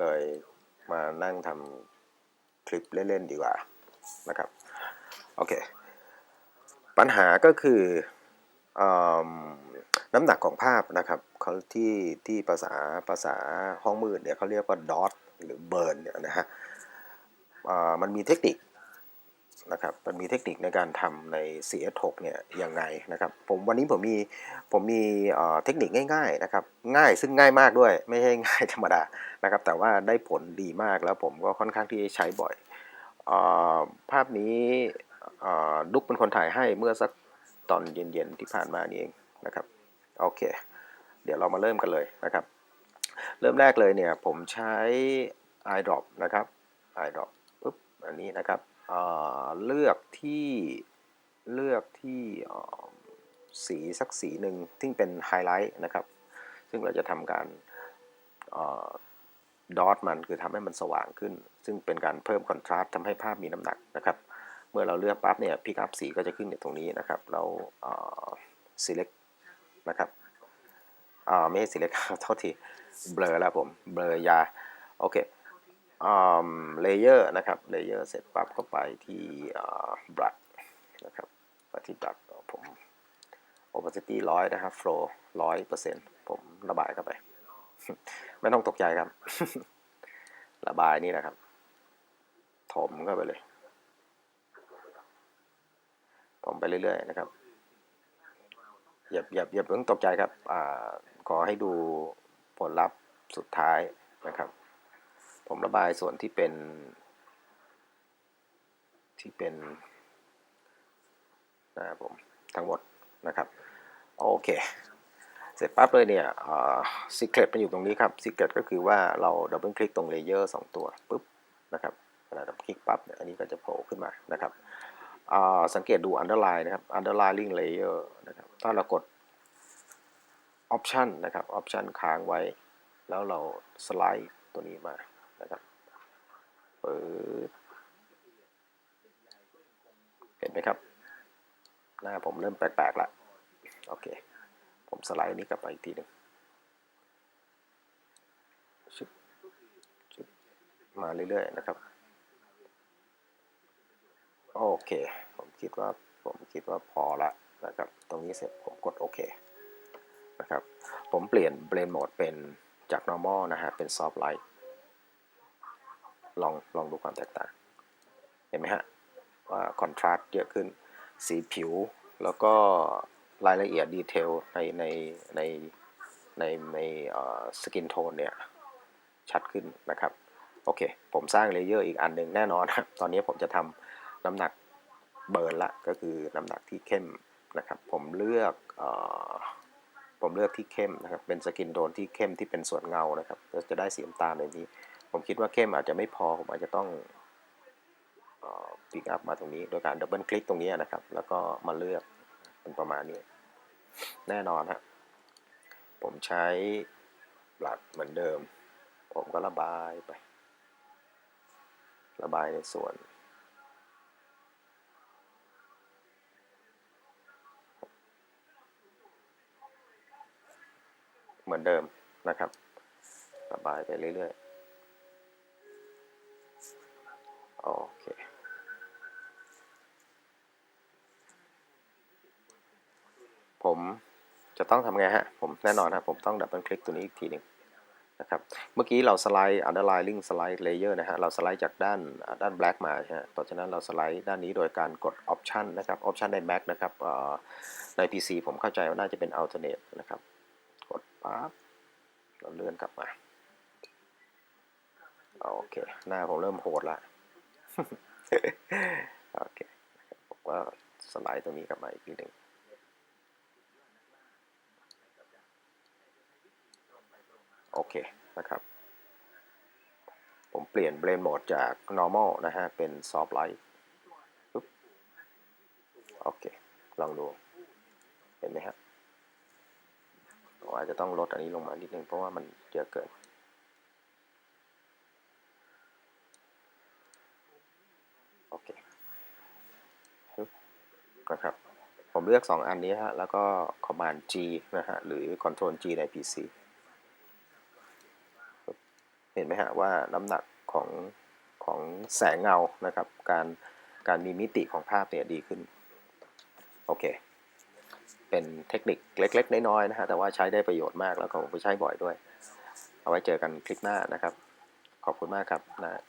เลยมานั่งทำคลิปเล่น ๆ ดีกว่านะครับ โอเค ปัญหาก็คืออน้ำหนักของภาพนะครับเขาที่ที่ภาษาภาษาห้องมืดเนี่ยเขาเรียกว่าดอทหรือเบิร์นเนี่ยนะฮะมันมีเทคนิค นะครับ มันมีเทคนิคในการทำใน CS6 เนี่ยยังไงนะครับ ผมวันนี้ผมมีผมมีเทคนิคง่าย ๆนะครับ ง่ายซึ่งง่ายมากด้วย ไม่ใช่ง่ายธรรมดานะครับ แต่ว่าได้ผลดีมากแล้วผมก็ค่อนข้างที่จะใช้บ่อยออภาพนี้ดุ๊กเป็นคนถ่ายให้เมื่อสักตอนเย็นๆที่ผ่านมานี่เองนะครับโอเค เดี๋ยวเรามาเริ่มกันเลยนะครับ เริ่มแรกเลยเนี่ยผมใช้ iDrop นะครับ iDrop ปุ๊บอันนี้นะครับ เอ่อ เลือกที่เลือกที่สีสักสีหนึ่งที่เป็นไฮไลท์นะครับ ซึ่งเราจะทำการดอทมันคือทำให้มันสว่างขึ้น ซึ่งเป็นการเพิ่มคอนทราสต์ทำให้ภาพมีน้ำหนักนะครับ เมื่อเราเลือกปั๊บเนี่ยพิกอัพสีก็จะขึ้นอยู่ตรงนี้นะครับ เราเ select นะครับไม่ใช่ select โทษทีเบลอแล้วผมเบลอยาโอเค เลเยอร์นะครับเลเยอร์เสร็จปั๊บก็ไปที่บลัดนะครับไปที่บลัดผม opacity ร้อยนะครับ flow ร้อยเปอร์เซ็นต์ผมระบายเข้าไป ไม่ต้องตกใจครับ ระบายนี่นะครับ ถมเข้าไปเลยผมไปเรื่อยๆนะครับ อย่าอย่าอย่าเพิ่งตกใจครับอขอให้ดูผลลัพธ์สุดท้ายนะครับ ผมระบายส่วนที่เป็น ที่เป็นนะครับผมทั้งหมดนะครับ โอเค เสร็จปั๊บเลยเนี่ยซีเครตมันอยู่ตรงนี้ครับซีเครตก็คือว่าเราดับเบิลคลิกตรงเลเยอร์สองตัวปุ๊บนะครับเวลาดับคลิกปั๊บอันนี้ก็จะโผล่ขึ้นมานะครับสังเกตดู underline นะครับ underlining layer นะครับ ถ้าเรากด option นะครับ option ค้างไว้ แล้วเราสไลด์ตัวนี้มา นะครับเปิดเห็นไหมครับ หน้าผมเริ่มแปลกๆละโอเค ผมสไลด์นี้กลับไปอีกทีหนึ่งชึบชึบมาเรื่อยๆนะครับ โอเค ผมคิดว่าผมคิดว่าพอละนะครับ ตรงนี้เสร็จผมกดโอเคนะครับ ผมเปลี่ยนเบรนโหมดเป็นจาก normal นะฮะ เป็น soft light ลองลองดูความแตกต่าง เห็นไหมฮะว่า contrast เยอะขึ้น สีผิว แล้วก็รายละเอียดดีเทลในในในในในสกินโทนเนี่ยชัดขึ้นนะครับ โอเค ผมสร้างเลเยอร์อีกอันหนึ่งแน่นอนครับ ตอนนี้ผมจะทำน้ำหนักเบิร์นละ ก็คือน้ำหนักที่เข้มนะครับ ผมเลือกออผมเลือกที่เข้มนะครับ เป็นสกินโทนที่เข้มที่เป็นส่วนเงานะครับจะได้สีน้ำตาลในนี้ ผมคิดว่าเข้มอาจจะไม่พอ ผมอาจจะต้องปิกอัพมาตรงนี้ โดยการดับเบิลคลิกตรงนี้นะครับ แล้วก็มาเลือกเป็นประมาณนี้ แน่นอนครับผมใช้หลักเหมือนเดิม ผมก็ระบายไประบายในส่วน เหมือนเดิมนะครับ ระบายไปเรื่อยๆ โอเค ผมจะต้องทำไงฮะ ผมแน่นอนฮะ ผมต้องดับเบิลคลิกตัวนี้อีกทีหนึ่งนะครับ เมื่อกี้เราสไลด์ underlining slide layer นะฮะ เราสไลด์จากด้านด้าน black มาใช่ไหมเพราะฉะนั้นเราสไลด์ด้านนี้โดยการกด option นะครับ option ใน Mac นะครับใน PC ผมเข้าใจว่าน่าจะเป็น alternate นะครับ กดปั๊บเราเลื่อนกลับมา โอเค หน้าผมเริ่มโหดละ โอเคผมก็สไลด์ตรงนี้กลับมาอีกทีหนึ่งโอเคนะครับ ผมเปลี่ยนเบรนโหมดจาก normal นะฮะ เป็น soft light ปโอเค ลองดู เห็นไหมครับอาจจะต้องลดอันนี้ลงมานิดนึงเพราะว่ามันเยอะเกิน โอเคนะครับ ผมเลือก 2 อันนี้ฮะ แล้วก็ command G นะฮะ หรือ control G ใน PC เห็นไหมฮะว่าน้ำหนักของของแสงเงานะครับ การการมีมิติของภาพเนี่ยดีขึ้น โอเค เป็นเทคนิคเล็ก ๆ น้อยๆนะฮะ แต่ว่าใช้ได้ประโยชน์มากแล้วก็ผมไปใช้บ่อยด้วย เอาไว้เจอกันคลิปหน้านะครับ ขอบคุณมากครับนะ